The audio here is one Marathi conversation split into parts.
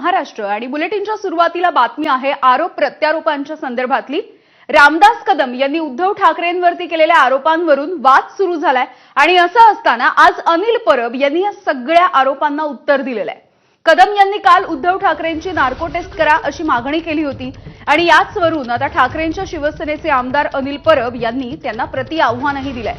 महाराष्ट्र आणि बुलेटिनच्या सुरुवातीला बातमी आहे आरोप प्रत्यारोपांच्या संदर्भातली. रामदास कदम यांनी उद्धव ठाकरेंवरती केलेल्या आरोपांवरून वाद सुरू झालाय. आणि असं असताना आज अनिल परब यांनी या सगळ्या आरोपांना उत्तर दिलेलं आहे कदम यांनी काल उद्धव ठाकरेंची नार्को टेस्ट करा अशी मागणी केली होती. आणि याच वरून आता ठाकरेंच्या शिवसेनेचे आमदार अनिल परब यांनी त्यांना प्रति आव्हानही दिलंय.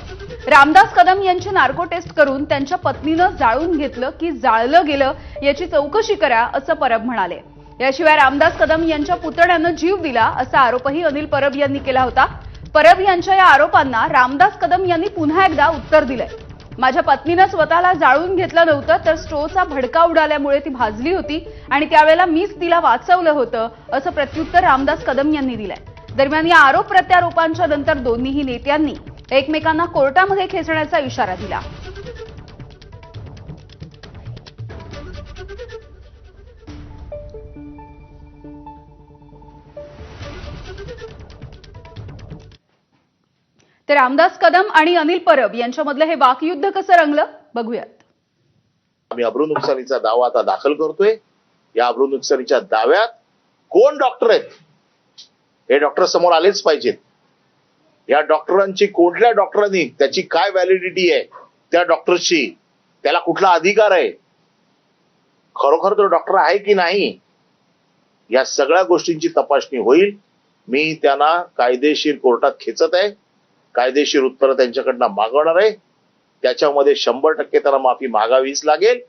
रामदास कदम यांची नार्को टेस्ट करून त्यांच्या पत्नीनं जाळून घेतलं की जाळलं गेलं याची चौकशी करा असं परब म्हणाले. याशिवाय रामदास कदम यांच्या पुतण्यानं जीव दिला असा आरोपही अनिल परब यांनी केला होता. परब यांच्या या आरोपांना रामदास कदम यांनी पुन्हा एकदा उत्तर दिलंय. माझ्या पत्नीनं स्वतःला जाळून घेतलं नव्हतं तर स्टोचा भडका उडाल्यामुळे ती भाजली होती आणि त्यावेळेला मीच तिला वाचवलं होतं असं प्रत्युत्तर रामदास कदम यांनी दिलंय. दरम्यान या आरोप प्रत्यारोपांच्या नंतर दोन्हीही नेत्यांनी एकमेकांना कोर्टामध्ये खेचण्याचा इशारा दिला. तर रामदास कदम आणि अनिल परब यांच्यामधलं हे वाकयुद्ध कसं रंगलं? बघूयात. आम्ही अब्रू नुकसानीचा दावा आता दाखल करतोय. या अब्रू नुकसानीच्या दाव्यात कोण डॉक्टर आहेत? हे डॉक्टर समोर आलेच पाहिजेत. या डॉक्टरांची कुठल्या डॉक्टरांनी त्याची काय व्हॅलिडिटी आहे? त्या डॉक्टरची त्याला कुठला अधिकार आहे? खरोखर तो डॉक्टर आहे की नाही? या सगळ्या गोष्टींची तपासणी होईल. मी त्यांना कायदेशीर कोर्टात खेचत आहे. कायदेशीर उत्तरं त्यांच्याकडनं मागवणार आहे. त्याच्यामध्ये शंभर टक्के त्यांना माफी मागावीच लागेल.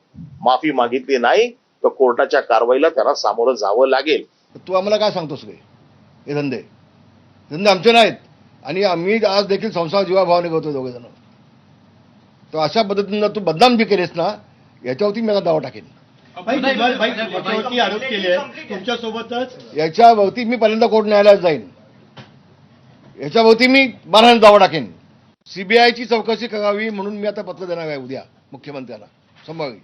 माफी मागितली नाही तर कोर्टाच्या कारवाईला त्यांना सामोरं जावं लागेल. तू आम्हाला काय सांगतोस रे? हे धंदे. धंदे आमचे नाहीत. आणि आम्ही आज देखील संसार जीवाभावाने करतो दोघे जण तर अशा पद्धतीनं तू बदनाम जी केलीस ना याच्यावरती मी आता दावा टाकेन. याच्यावरती मी पहिल्यांदा कोर्ट न्यायालयात जाईन. याच्याभोवती मी बाराने दावा टाकेन. सीबीआयची चौकशी करावी म्हणून मी आता पत्र देणार आहे उद्या मुख्यमंत्र्यांना संभावी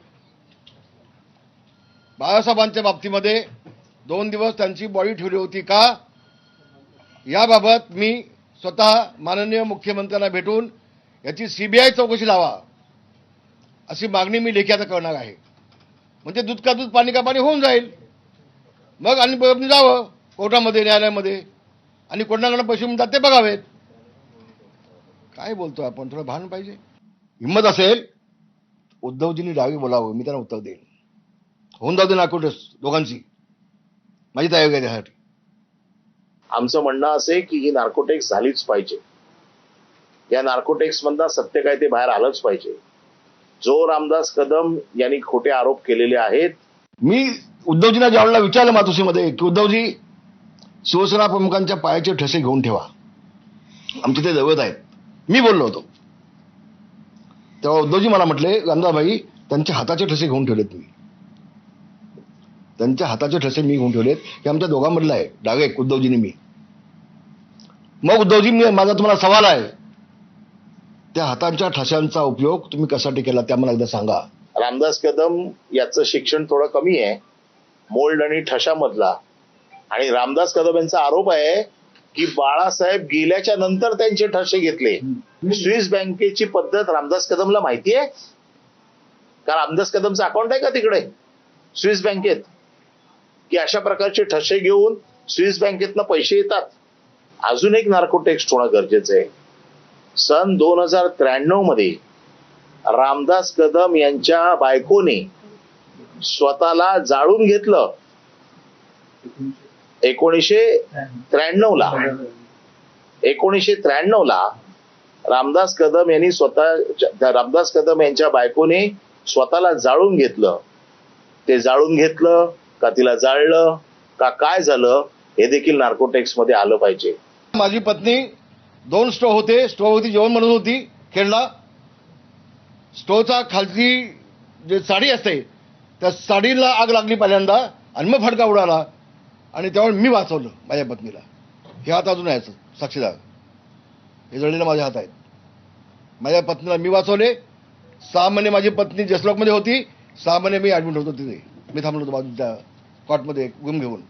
बाळासाहेबांच्या बाबतीमध्ये दोन दिवस त्यांची बॉडी ठेवली होती का? याबाबत मी स्वतः माननीय मुख्यमंत्र्यांना भेटून याची सीबीआय चौकशी लावा अशी मागणी मी लेखी आता करणार आहे. म्हणजे दूध का दूध पाणी का पाणी होऊन जाईल. मग आणि जावं कोर्टामध्ये न्यायालयामध्ये. आणि कोणाकडे पैसे मिळतात ते बघावेत. काय बोलतो आपण? थोडं भान पाहिजे. हिंमत असेल उद्धवजींनी डावी बोलावं मी त्यांना उत्तर देईन. होऊन जाऊ दे नाकोटस दोघांची. माझी तयारी आहे त्यासाठी. आमचं म्हणणं असे की ही नार्कोटेक्स झालीच पाहिजे. या नार्कोटेक्स मधनं सत्य काय ते बाहेर आलंच पाहिजे. जो रामदास कदम यांनी खोटे आरोप केलेले आहेत मी उद्धवजींना ज्यावेळेला विचारलं मातोश्रीमध्ये की उद्धवजी शिवसेना प्रमुखांच्या पायाचे ठसे घेऊन ठेवा. आमचे ते दैवत आहेत. मी बोललो होतो. तेव्हा उद्धवजी मला म्हटले गंगाबाई त्यांच्या हाताचे ठसे घेऊन ठेवलेत मी. त्यांच्या हाताचे ठसे मी घेऊन ठेवलेत. हे आमच्या दोघांमधलं आहे. डायरेक्ट उद्धवजीने मी. मग उद्धवजी मी माझा तुम्हाला सवाल आहे. त्या हातांच्या ठशांचा उपयोग तुम्ही कशासाठी केला त्या मला एकदा सांगा. रामदास कदम याचं शिक्षण थोडं कमी आहे. मोल्ड आणि ठशामधला आणि रामदास कदम यांचा आरोप आहे की बाळासाहेब गेल्याच्यानंतर त्यांचे ठसे घेतले. स्विस बँकेची पद्धत रामदास कदमला माहिती आहे? का रामदास कदमचं अकाउंट आहे का तिकडे? स्विस बँकेत. की अशा प्रकारचे ठसे घेऊन स्विस बँकेतनं पैसे येतात. अजून एक नार्को टेक्स्ट होणं गरजेचं आहे. सन दोन हजार त्र्याण्णवमध्ये रामदास कदम यांच्या बायकोने स्वतःला जाळून घेतलं. एकोणीसशे त्र्याण्णव ला एकोणीसशे त्र्याण्णव ला रामदास कदम यांनी स्वतः रामदास कदम यांच्या बायकोने स्वतःला जाळून घेतलं. ते जाळून घेतलं का तिला जाळलं का काय झालं हे देखील नार्कोटेक्समध्ये आलं पाहिजे. माझी पत्नी दोन स्टोव होते. स्टोववरती जेवण बनवत होती खेळला स्टोवचा खालची जे साडी असते त्या साडीला आग लागली पहिल्यांदा आणि मग फडका उडाला. आणि त्यामुळे मी वाचवलं माझ्या पत्नीला. हे हात अजून आहे साक्षीदार. हे जळलेलं माझे हात आहेत. माझ्या पत्नीला मी वाचवले. सहा महिने माझी पत्नी जसलोकमध्ये होती सहा महिने मी ॲडमिट होतो तिथे. मी थांबलो होतो बाजूच्या कॉटमध्ये गुम घेऊन.